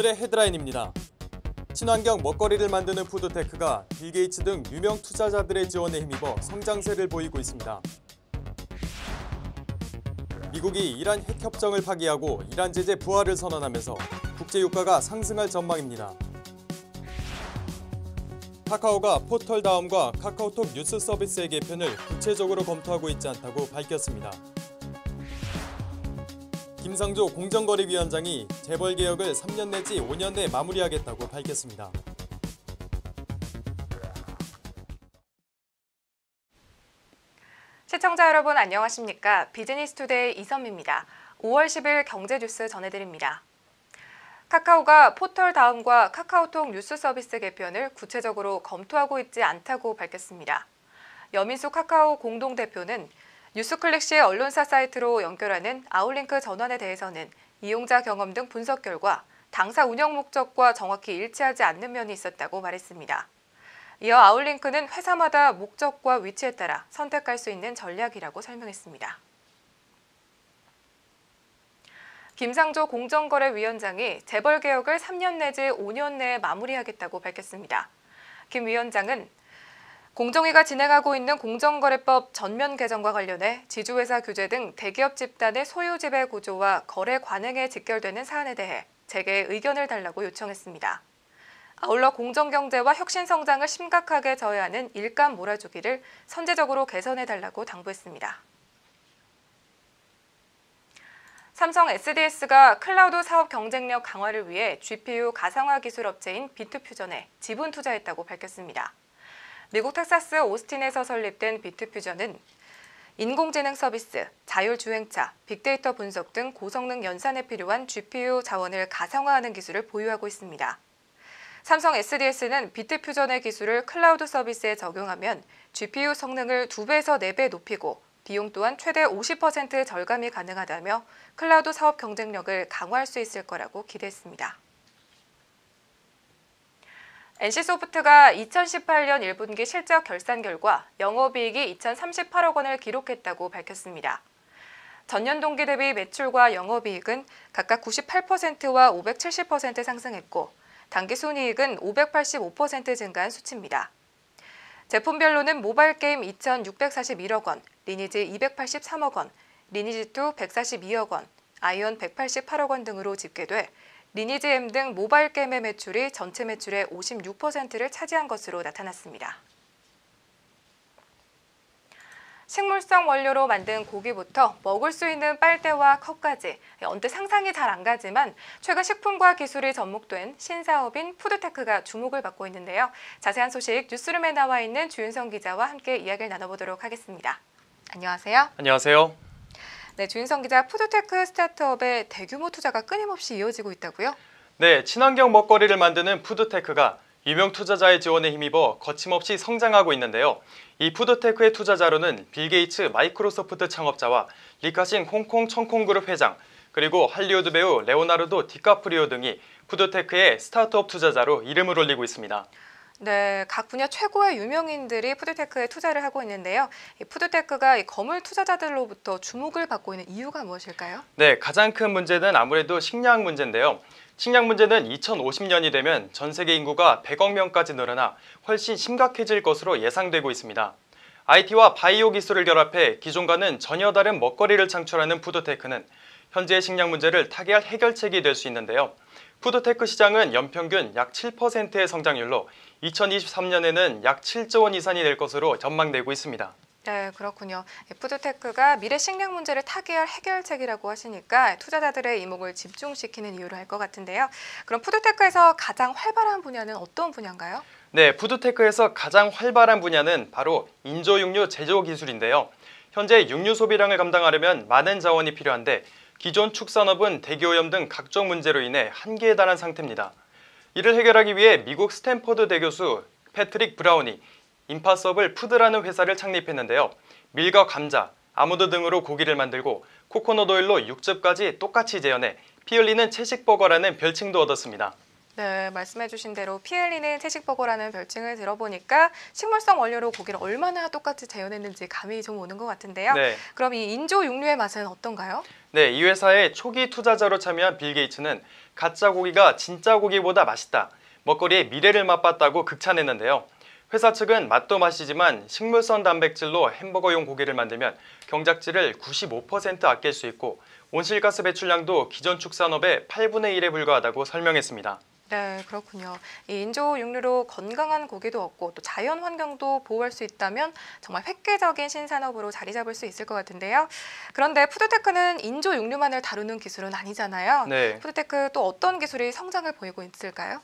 오늘의 헤드라인입니다. 친환경 먹거리를 만드는 푸드테크가 빌 게이츠 등 유명 투자자들의 지원에 힘입어 성장세를 보이고 있습니다. 미국이 이란 핵 협정을 파기하고 이란 제재 부활을 선언하면서 국제 유가가 상승할 전망입니다. 카카오가 포털 다음과 카카오톡 뉴스 서비스의 개편을 구체적으로 검토하고 있지 않다고 밝혔습니다. 김상조 공정거래위원장이 재벌 개혁을 3년 내지 5년 내 마무리하겠다고 밝혔습니다. 시청자 여러분 안녕하십니까? 비즈니스 투데이 이선미입니다. 5월 10일 경제 뉴스 전해드립니다. 카카오가 포털 다음과 카카오톡 뉴스 서비스 개편을 구체적으로 검토하고 있지 않다고 밝혔습니다. 여민수 카카오 공동대표는 뉴스클릭 시 언론사 사이트로 연결하는 아웃링크 전환에 대해서는 이용자 경험 등 분석 결과 당사 운영 목적과 정확히 일치하지 않는 면이 있었다고 말했습니다. 이어 아웃링크는 회사마다 목적과 위치에 따라 선택할 수 있는 전략이라고 설명했습니다. 김상조 공정거래위원장이 재벌 개혁을 3년 내지 5년 내에 마무리하겠다고 밝혔습니다. 김 위원장은 공정위가 진행하고 있는 공정거래법 전면 개정과 관련해 지주회사 규제 등 대기업 집단의 소유 지배 구조와 거래 관행에 직결되는 사안에 대해 재계 의견을 달라고 요청했습니다. 아울러 공정경제와 혁신성장을 심각하게 저해하는 일감 몰아주기를 선제적으로 개선해달라고 당부했습니다. 삼성 SDS가 클라우드 사업 경쟁력 강화를 위해 GPU 가상화 기술 업체인 비트퓨전에 지분 투자했다고 밝혔습니다. 미국 텍사스 오스틴에서 설립된 비트퓨전은 인공지능 서비스, 자율주행차, 빅데이터 분석 등 고성능 연산에 필요한 GPU 자원을 가상화하는 기술을 보유하고 있습니다. 삼성 SDS는 비트퓨전의 기술을 클라우드 서비스에 적용하면 GPU 성능을 2배에서 4배 높이고 비용 또한 최대 50% 절감이 가능하다며 클라우드 사업 경쟁력을 강화할 수 있을 거라고 기대했습니다. NC소프트가 2018년 1분기 실적 결산 결과 영업이익이 2,038억 원을 기록했다고 밝혔습니다. 전년 동기 대비 매출과 영업이익은 각각 98%와 570% 상승했고 당기순이익은 585% 증가한 수치입니다. 제품별로는 모바일 게임 2,641억 원, 리니지 283억 원, 리니지2 142억 원, 아이온 188억 원 등으로 집계돼 리니지 M 등 모바일 게임의 매출이 전체 매출의 56%를 차지한 것으로 나타났습니다. 식물성 원료로 만든 고기부터 먹을 수 있는 빨대와 컵까지 언뜻 상상이 잘 안 가지만 최근 식품과 기술이 접목된 신사업인 푸드테크가 주목을 받고 있는데요. 자세한 소식 뉴스룸에 나와 있는 주윤성 기자와 함께 이야기를 나눠보도록 하겠습니다. 안녕하세요. 안녕하세요. 네, 주인성 기자, 푸드테크 스타트업의 대규모 투자가 끊임없이 이어지고 있다고요? 네, 친환경 먹거리를 만드는 푸드테크가 유명 투자자의 지원에 힘입어 거침없이 성장하고 있는데요. 이 푸드테크의 투자자로는 빌 게이츠 마이크로소프트 창업자와 리카싱 홍콩 청콩그룹 회장, 그리고 할리우드 배우 레오나르도 디카프리오 등이 푸드테크의 스타트업 투자자로 이름을 올리고 있습니다. 네, 각 분야 최고의 유명인들이 푸드테크에 투자를 하고 있는데요. 이 푸드테크가 이 거물 투자자들로부터 주목을 받고 있는 이유가 무엇일까요? 네, 가장 큰 문제는 아무래도 식량 문제인데요. 식량 문제는 2050년이 되면 전 세계 인구가 100억 명까지 늘어나 훨씬 심각해질 것으로 예상되고 있습니다. IT와 바이오 기술을 결합해 기존과는 전혀 다른 먹거리를 창출하는 푸드테크는 현재의 식량 문제를 타개할 해결책이 될 수 있는데요. 푸드테크 시장은 연평균 약 7%의 성장률로 2023년에는 약 7조 원 이상이 될 것으로 전망되고 있습니다. 네, 그렇군요. 푸드테크가 미래 식량 문제를 타개할 해결책이라고 하시니까 투자자들의 이목을 집중시키는 이유로 할 것 같은데요. 그럼 푸드테크에서 가장 활발한 분야는 어떤 분야인가요? 네, 푸드테크에서 가장 활발한 분야는 바로 인조육류 제조 기술인데요. 현재 육류 소비량을 감당하려면 많은 자원이 필요한데 기존 축산업은 대기오염 등 각종 문제로 인해 한계에 달한 상태입니다. 이를 해결하기 위해 미국 스탠퍼드 대교수 패트릭 브라운이 임파서블 푸드라는 회사를 창립했는데요. 밀과 감자, 아무드 등으로 고기를 만들고 코코넛 오일로 육즙까지 똑같이 재현해 피 흘리는 채식버거라는 별칭도 얻었습니다. 네, 말씀해주신 대로 피엘리는 채식버거라는 별칭을 들어보니까 식물성 원료로 고기를 얼마나 똑같이 재현했는지 감이 좀 오는 것 같은데요. 네. 그럼 이 인조 육류의 맛은 어떤가요? 네, 이 회사의 초기 투자자로 참여한 빌 게이츠는 가짜 고기가 진짜 고기보다 맛있다. 먹거리의 미래를 맛봤다고 극찬했는데요. 회사 측은 맛도 맛이지만 식물성 단백질로 햄버거용 고기를 만들면 경작질을 95% 아낄 수 있고 온실가스 배출량도 기존 축산업의 8분의 1에 불과하다고 설명했습니다. 네, 그렇군요. 이 인조 육류로 건강한 고기도 얻고 또 자연 환경도 보호할 수 있다면 정말 획기적인 신산업으로 자리 잡을 수 있을 것 같은데요. 그런데 푸드테크는 인조 육류만을 다루는 기술은 아니잖아요. 네. 푸드테크 또 어떤 기술이 성장을 보이고 있을까요?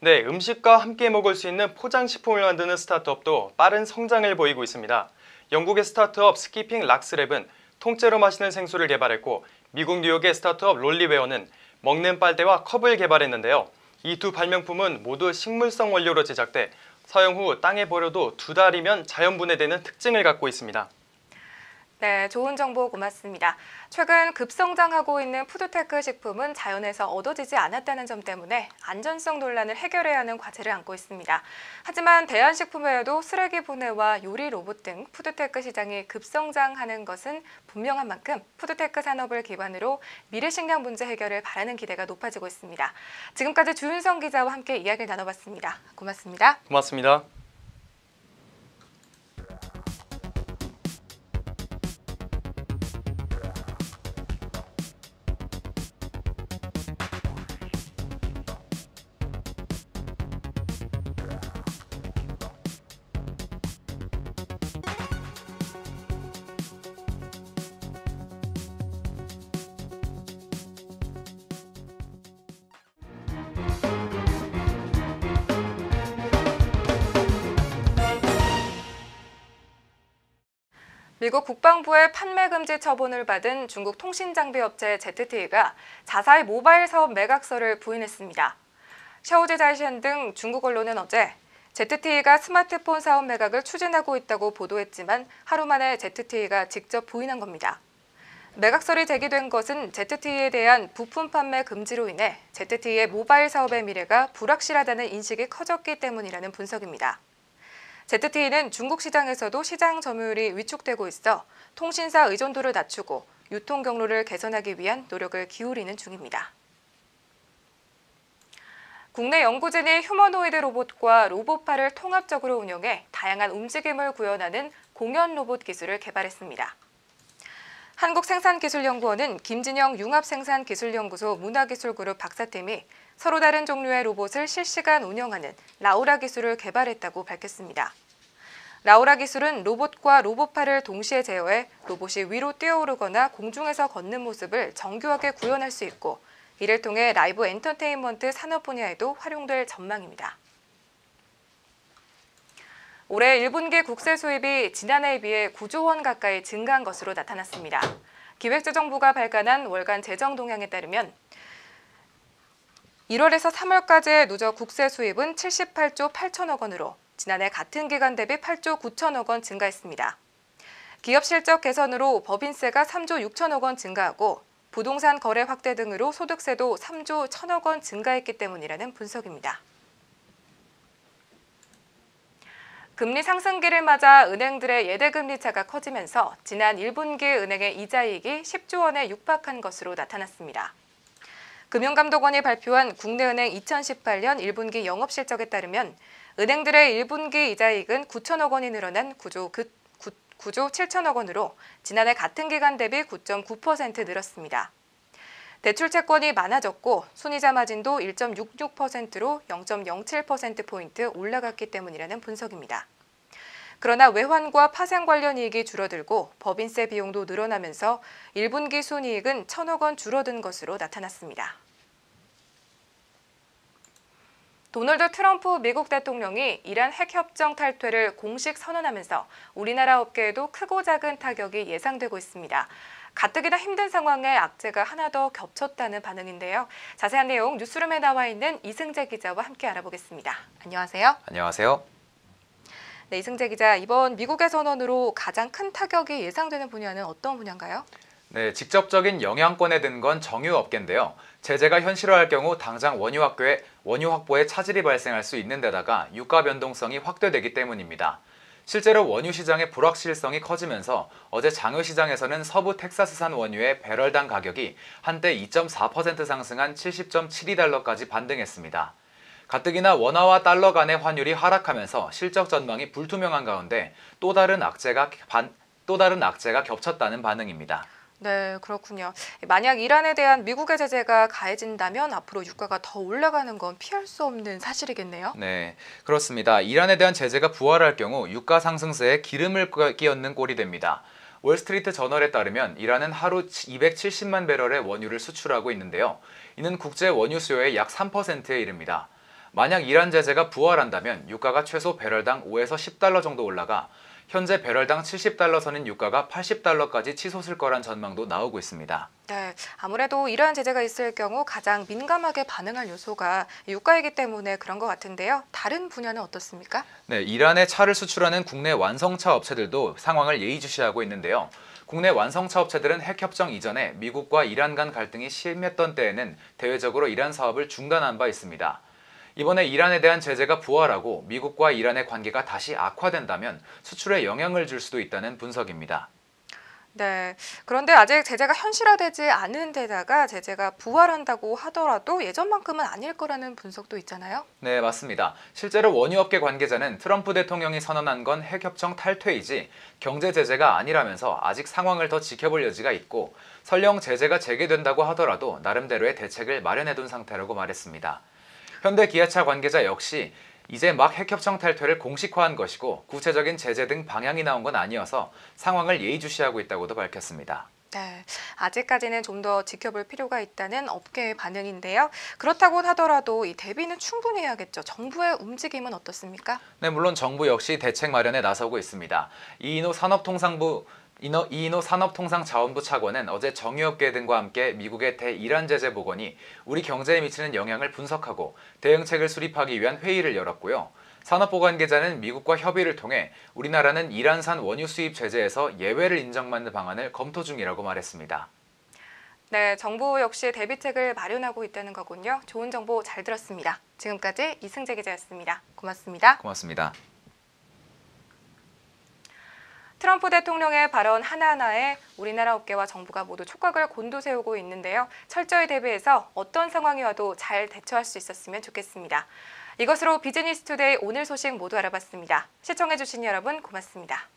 네, 음식과 함께 먹을 수 있는 포장식품을 만드는 스타트업도 빠른 성장을 보이고 있습니다. 영국의 스타트업 스키핑 락스랩은 통째로 마시는 생수를 개발했고 미국 뉴욕의 스타트업 롤리웨어는 먹는 빨대와 컵을 개발했는데요. 이 두 발명품은 모두 식물성 원료로 제작돼 사용 후 땅에 버려도 두 달이면 자연 분해되는 특징을 갖고 있습니다. 네, 좋은 정보 고맙습니다. 최근 급성장하고 있는 푸드테크 식품은 자연에서 얻어지지 않았다는 점 때문에 안전성 논란을 해결해야 하는 과제를 안고 있습니다. 하지만 대한식품 외에도 쓰레기 분해와 요리 로봇 등 푸드테크 시장이 급성장하는 것은 분명한 만큼 푸드테크 산업을 기반으로 미래 식량 문제 해결을 바라는 기대가 높아지고 있습니다. 지금까지 주윤성 기자와 함께 이야기를 나눠봤습니다. 고맙습니다. 고맙습니다. 미국 국방부의 판매 금지 처분을 받은 중국 통신장비업체 ZTE가 자사의 모바일 사업 매각서를 부인했습니다. 샤오제 자이션 등 중국 언론은 어제 ZTE가 스마트폰 사업 매각을 추진하고 있다고 보도했지만 하루 만에 ZTE가 직접 부인한 겁니다. 매각설이 제기된 것은 ZTE에 대한 부품 판매 금지로 인해 ZTE의 모바일 사업의 미래가 불확실하다는 인식이 커졌기 때문이라는 분석입니다. ZTE는 중국 시장에서도 시장 점유율이 위축되고 있어 통신사 의존도를 낮추고 유통 경로를 개선하기 위한 노력을 기울이는 중입니다. 국내 연구진이 휴머노이드 로봇과 로봇파를 통합적으로 운영해 다양한 움직임을 구현하는 공연 로봇 기술을 개발했습니다. 한국생산기술연구원은 김진영 융합생산기술연구소 문화기술그룹 박사팀이 서로 다른 종류의 로봇을 실시간 운영하는 라우라 기술을 개발했다고 밝혔습니다. 라우라 기술은 로봇과 로봇파를 동시에 제어해 로봇이 위로 뛰어오르거나 공중에서 걷는 모습을 정교하게 구현할 수 있고 이를 통해 라이브 엔터테인먼트 산업 분야에도 활용될 전망입니다. 올해 1분기 국세 수입이 지난해에 비해 9조 원 가까이 증가한 것으로 나타났습니다. 기획재정부가 발간한 월간 재정 동향에 따르면 1월에서 3월까지의 누적 국세 수입은 78조 8천억 원으로 지난해 같은 기간 대비 8조 9천억 원 증가했습니다. 기업 실적 개선으로 법인세가 3조 6천억 원 증가하고 부동산 거래 확대 등으로 소득세도 3조 1천억 원 증가했기 때문이라는 분석입니다. 금리 상승기를 맞아 은행들의 예대금리 차가 커지면서 지난 1분기 은행의 이자이익이 10조 원에 육박한 것으로 나타났습니다. 금융감독원이 발표한 국내은행 2018년 1분기 영업실적에 따르면 은행들의 1분기 이자이익은 9천억 원이 늘어난 9조, 9조 7천억 원으로 지난해 같은 기간 대비 9.9% 늘었습니다. 대출 채권이 많아졌고 순이자 마진도 1.66%로 0.07%포인트 올라갔기 때문이라는 분석입니다. 그러나 외환과 파생 관련 이익이 줄어들고 법인세 비용도 늘어나면서 1분기 순이익은 1천억 원 줄어든 것으로 나타났습니다. 도널드 트럼프 미국 대통령이 이란 핵협정 탈퇴를 공식 선언하면서 우리나라 업계에도 크고 작은 타격이 예상되고 있습니다. 가뜩이나 힘든 상황에 악재가 하나 더 겹쳤다는 반응인데요. 자세한 내용 뉴스룸에 나와 있는 이승재 기자와 함께 알아보겠습니다. 안녕하세요. 안녕하세요. 네, 이승재 기자, 이번 미국의 선언으로 가장 큰 타격이 예상되는 분야는 어떤 분야인가요? 네, 직접적인 영향권에 든 건 정유업계인데요. 제재가 현실화할 경우 당장 원유 확보에, 원유 확보에 차질이 발생할 수 있는 데다가 유가 변동성이 확대되기 때문입니다. 실제로 원유 시장의 불확실성이 커지면서 어제 장외 시장에서는 서부 텍사스산 원유의 배럴당 가격이 한때 2.4% 상승한 70.72달러까지 반등했습니다. 가뜩이나 원화와 달러 간의 환율이 하락하면서 실적 전망이 불투명한 가운데 또 다른 악재가 반, 또 다른 악재가 겹쳤다는 반응입니다. 네, 그렇군요. 만약 이란에 대한 미국의 제재가 가해진다면 앞으로 유가가 더 올라가는 건 피할 수 없는 사실이겠네요. 네, 그렇습니다. 이란에 대한 제재가 부활할 경우 유가 상승세에 기름을 끼얹는 꼴이 됩니다. 월스트리트 저널에 따르면 이란은 하루 270만 배럴의 원유를 수출하고 있는데요. 이는 국제 원유 수요의 약 3%에 이릅니다. 만약 이란 제재가 부활한다면 유가가 최소 배럴당 5에서 10달러 정도 올라가 현재 배럴당 70달러 선인 유가가 80달러까지 치솟을 거란 전망도 나오고 있습니다. 네, 아무래도 이러한 제재가 있을 경우 가장 민감하게 반응할 요소가 유가이기 때문에 그런 것 같은데요. 다른 분야는 어떻습니까? 네, 이란에 차를 수출하는 국내 완성차 업체들도 상황을 예의주시하고 있는데요. 국내 완성차 업체들은 핵협정 이전에 미국과 이란 간 갈등이 심했던 때에는 대외적으로 이란 사업을 중단한 바 있습니다. 이번에 이란에 대한 제재가 부활하고 미국과 이란의 관계가 다시 악화된다면 수출에 영향을 줄 수도 있다는 분석입니다. 네. 그런데 아직 제재가 현실화되지 않은 데다가 제재가 부활한다고 하더라도 예전만큼은 아닐 거라는 분석도 있잖아요. 네, 맞습니다. 실제로 원유업계 관계자는 트럼프 대통령이 선언한 건 핵협정 탈퇴이지 경제 제재가 아니라면서 아직 상황을 더 지켜볼 여지가 있고 설령 제재가 재개된다고 하더라도 나름대로의 대책을 마련해둔 상태라고 말했습니다. 현대 기아차 관계자 역시 이제 막 핵협정 탈퇴를 공식화한 것이고 구체적인 제재 등 방향이 나온 건 아니어서 상황을 예의주시하고 있다고도 밝혔습니다. 네, 아직까지는 좀 더 지켜볼 필요가 있다는 업계의 반응인데요. 그렇다고 하더라도 이 대비는 충분히 해야겠죠. 정부의 움직임은 어떻습니까? 네, 물론 정부 역시 대책 마련에 나서고 있습니다. 이인호 산업통상부 이노, 이인호 산업통상자원부 차관은 어제 정유업계 등과 함께 미국의 대이란 제재 보건이 우리 경제에 미치는 영향을 분석하고 대응책을 수립하기 위한 회의를 열었고요. 산업부 관계자는 미국과 협의를 통해 우리나라는 이란산 원유 수입 제재에서 예외를 인정받는 방안을 검토 중이라고 말했습니다. 네, 정부 역시 대비책을 마련하고 있다는 거군요. 좋은 정보 잘 들었습니다. 지금까지 이승재 기자였습니다. 고맙습니다. 고맙습니다. 트럼프 대통령의 발언 하나하나에 우리나라 업계와 정부가 모두 촉각을 곤두세우고 있는데요. 철저히 대비해서 어떤 상황이 와도 잘 대처할 수 있었으면 좋겠습니다. 이것으로 비즈니스 투데이 오늘 소식 모두 알아봤습니다. 시청해주신 여러분 고맙습니다.